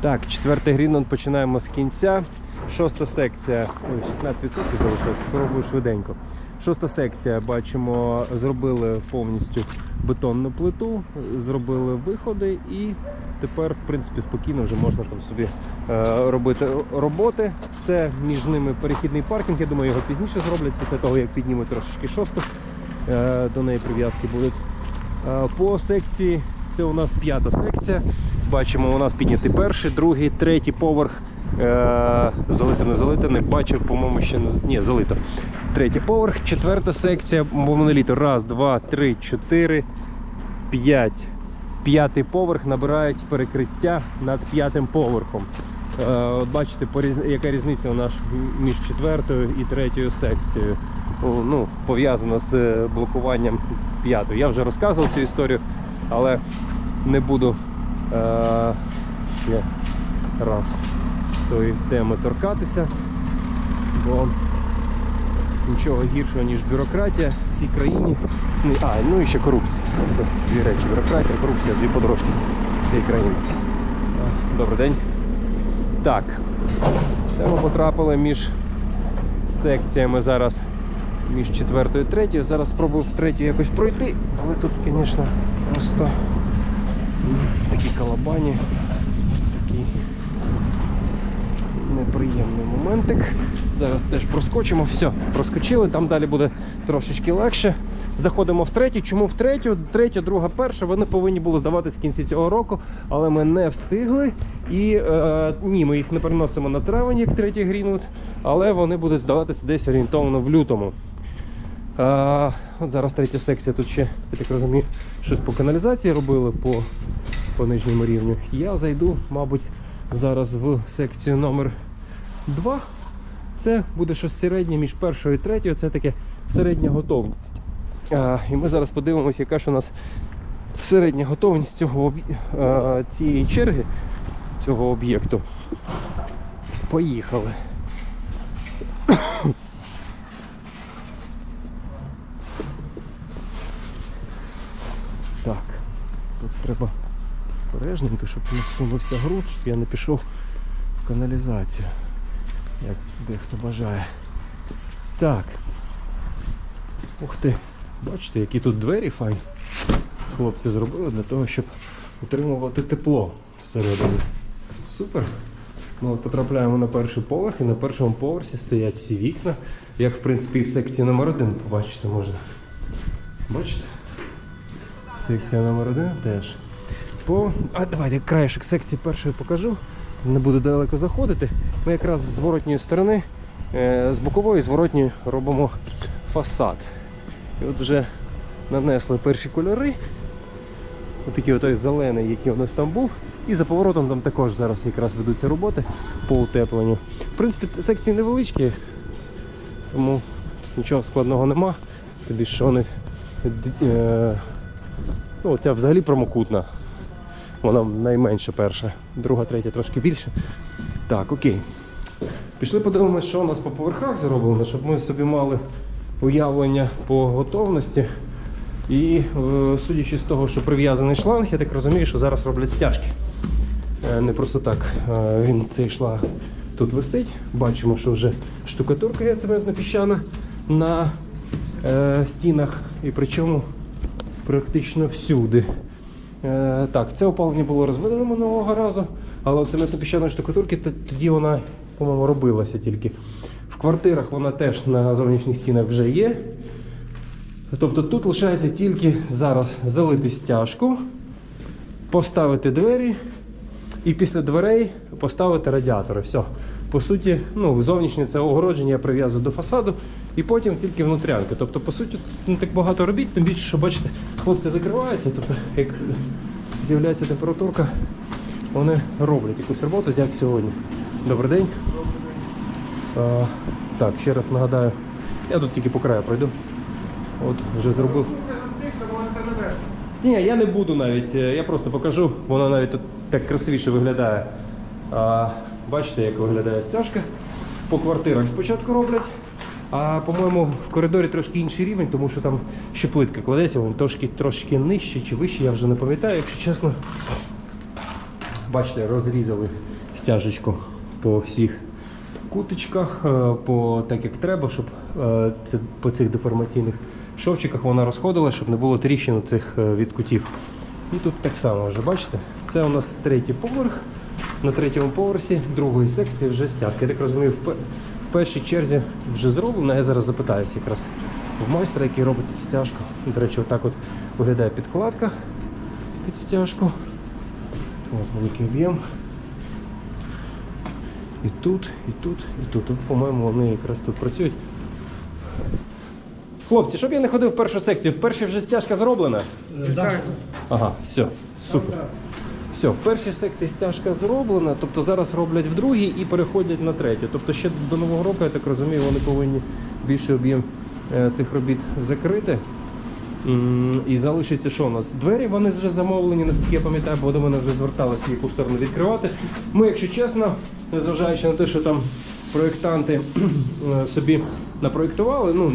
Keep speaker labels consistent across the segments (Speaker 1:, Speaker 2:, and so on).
Speaker 1: Так, четвертий Грінланд починаємо з кінця. Шоста секція. Ой, 16% залишилось, спробую швиденько. Шоста секція, бачимо, зробили повністю бетонну плиту, зробили виходи і тепер, в принципі, спокійно вже можна там собі е, робити роботи. Це між ними перехідний паркінг. Я думаю, його пізніше зроблять після того, як піднімуть трошечки шосту. Е, до неї прив'язки будуть. Е, По секції це у нас п'ята секція. Бачимо, у нас піднятий перший, другий, третій поверх. Е, залито, не залито, не бачив, по-моєму, ще не ні, залито. Третій поверх, четверта секція, моноліту. Раз, два, три, чотири, п'ять. П'ятий поверх набирають перекриття над п'ятим поверхом. Е, от бачите, яка різниця у нас між четвертою і третьою секцією. Ну, пов'язана з е, блокуванням п'ятої. Я вже розказував цю історію, але не буду е, ще раз тої теми торкатися, бо нічого гіршого, ніж бюрократія в цій країні. А, ну і ще корупція. Це дві речі. Бюрократія, корупція, дві подорожки в цій країні. Добрий день. Так, це ми потрапили між секціями зараз між четвертою і третьою. Зараз спробую в третю якось пройти, але тут, звісно, просто такі калабані, такий неприємний моментик. Зараз теж проскочимо. Все, проскочили, там далі буде трошечки легше. Заходимо в третю. Чому в третю? Третя, друга, перша. Вони повинні були здаватись в кінці цього року, але ми не встигли. І е, ні, ми їх не переносимо на травень, як третій Грінвуд, але вони будуть здаватися десь орієнтовно в лютому. От зараз третя секція. Тут ще, я так розумію, щось по каналізації робили по, по нижньому рівню. Я зайду, мабуть, зараз в секцію номер 2. Це буде щось середнє між першою і третьою. Це таке середня готовність. І ми зараз подивимося, яка ж у нас середня готовність цього, цієї черги, цього об'єкту. Поїхали. Так, тут треба обережненько, щоб не сунувся груд, щоб я не пішов в каналізацію, як дехто бажає. Так. Ух ти, бачите, які тут двері файні. Хлопці зробили для того, щоб утримувати тепло всередині. Супер. Ми потрапляємо на перший поверх, і на першому поверсі стоять всі вікна, як в принципі і в секції номер 1 побачити можна. Бачите? Секція номер 1 теж. По... А давайте краєшок секції першої покажу. Не буду далеко заходити. Ми якраз з зворотньої сторони, е, з бокової зворотньої робимо фасад. І от вже нанесли перші кольори. Отакий отой зелений, який у нас там був. І за поворотом там також зараз якраз ведуться роботи по утепленню. В принципі, секції невеличкі, тому нічого складного нема. Тобі що вони. Ну, ця взагалі промокутна. Вона найменша перша, друга, третя трошки більше. Так, окей. Пішли подивимося, що у нас по поверхах зроблено, щоб ми собі мали уявлення по готовності. І е, судячи з того, що прив'язаний шланг, я так розумію, що зараз роблять стяжки. Е, не просто так е, він цей шланг тут висить. Бачимо, що вже штукатурка є цементно піщана на стінах, і причому практично всюди. Е, так, це опалення було розведено минулого разу, але цементно піщаної штукатурки тоді вона, по-моєму, робилася тільки. В квартирах вона теж на зовнішніх стінах вже є. Тобто тут лишається тільки зараз залити стяжку, поставити двері і після дверей поставити радіатори. Все. По суті, ну, зовнішнє це огородження я прив'язую до фасаду і потім тільки внутрянки. Тобто, по суті, не так багато робіт, тим більше, що бачите, хлопці закриваються, тобто, як з'являється температурка, вони роблять якусь роботу, як сьогодні. Добрий день. А, так, ще раз нагадаю, я тут тільки по краю пройду. От, вже зробив. Ні, я не буду навіть, е, я просто покажу, воно навіть тут так красивіше виглядає. А, бачите, як виглядає стяжка. По квартирах спочатку роблять, а по-моєму в коридорі трошки інший рівень, тому що там ще плитка кладеться, вон трошки, трошки нижче чи вище, я вже не пам'ятаю, якщо чесно. бачите, розрізали стяжечку по всіх куточках, е, по так як треба, щоб е, це по цих деформаційних шовчиках вона розходила, щоб не було тріщин цих е, від кутів. І тут так само вже бачите, це у нас третій поверх. На третьому поверсі другої секції вже стяжка. Я так розумію, в, в першій черзі вже зроблено. Я зараз запитаюся якраз в майстра, який робить тут стяжку. До речі, отак от виглядає підкладка під стяжку. От великий об'єм. І тут, і тут, і тут. Тут, по-моєму, вони якраз тут працюють. Хлопці, щоб я не ходив в першу секцію, в першій вже стяжка зроблена. Ага, все, супер. Все, в першій секції стяжка зроблена, тобто зараз роблять в другій і переходять на третю. Тобто ще до нового року, я так розумію, вони повинні більший об'єм е, цих робіт закрити. І залишиться що у нас? Двері вони вже замовлені, наскільки я пам'ятаю, бо до мене вже зверталися яку сторону відкривати. Ми, якщо чесно, незважаючи на те, що там проєктанти е, собі напроєктували, ну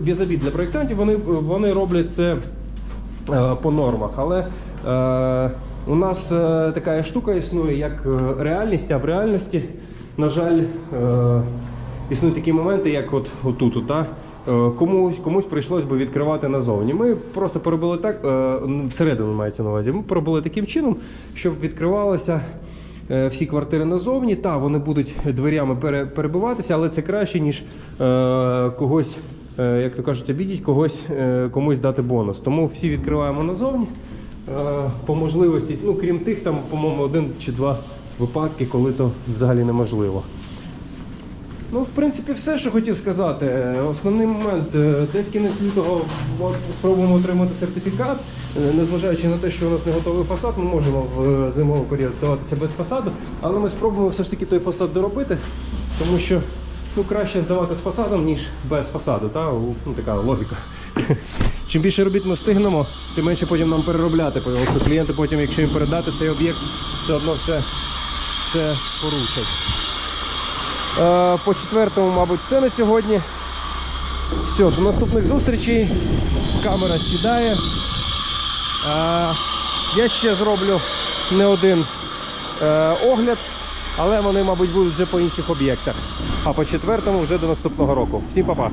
Speaker 1: без обід для проєктантів, вони, вони роблять це е, по нормах. Але е, у нас е, така штука існує, як реальність, а в реальності, на жаль, е, існують такі моменти, як от отут. от, Комусь, комусь прийшлось би відкривати назовні. Ми просто поробили так, всередину мається на увазі. Ми поробили таким чином, щоб відкривалося всі квартири назовні. Та вони будуть дверями пере- перебиватися, але це краще, ніж е, когось, е, як то кажуть, обідіть, когось е, комусь дати бонус. Тому всі відкриваємо назовні. Е, по можливості, ну крім тих, там, по-моєму, один чи два випадки, коли то взагалі неможливо. Ну, в принципі, все, що хотів сказати. Основний момент, е, десь кінець лютого спробуємо отримати сертифікат. Е, Незважаючи на те, що у нас не готовий фасад, ми можемо в е, зимовий період здаватися без фасаду, але ми спробуємо все ж таки той фасад доробити, тому що ну, краще здавати з фасадом, ніж без фасаду. Та? Ну, така логіка. Чим більше робіт ми встигнемо, тим менше потім нам переробляти, тому що клієнти потім, якщо їм передати цей об'єкт, все одно все, все порушать. Е, По четвертому, мабуть, все на сьогодні. Все, до наступних зустрічей. Камера сідає. Е, Я ще зроблю не один е, огляд, але вони, мабуть, будуть вже по інших об'єктах. А по четвертому вже до наступного року. Всім па-па!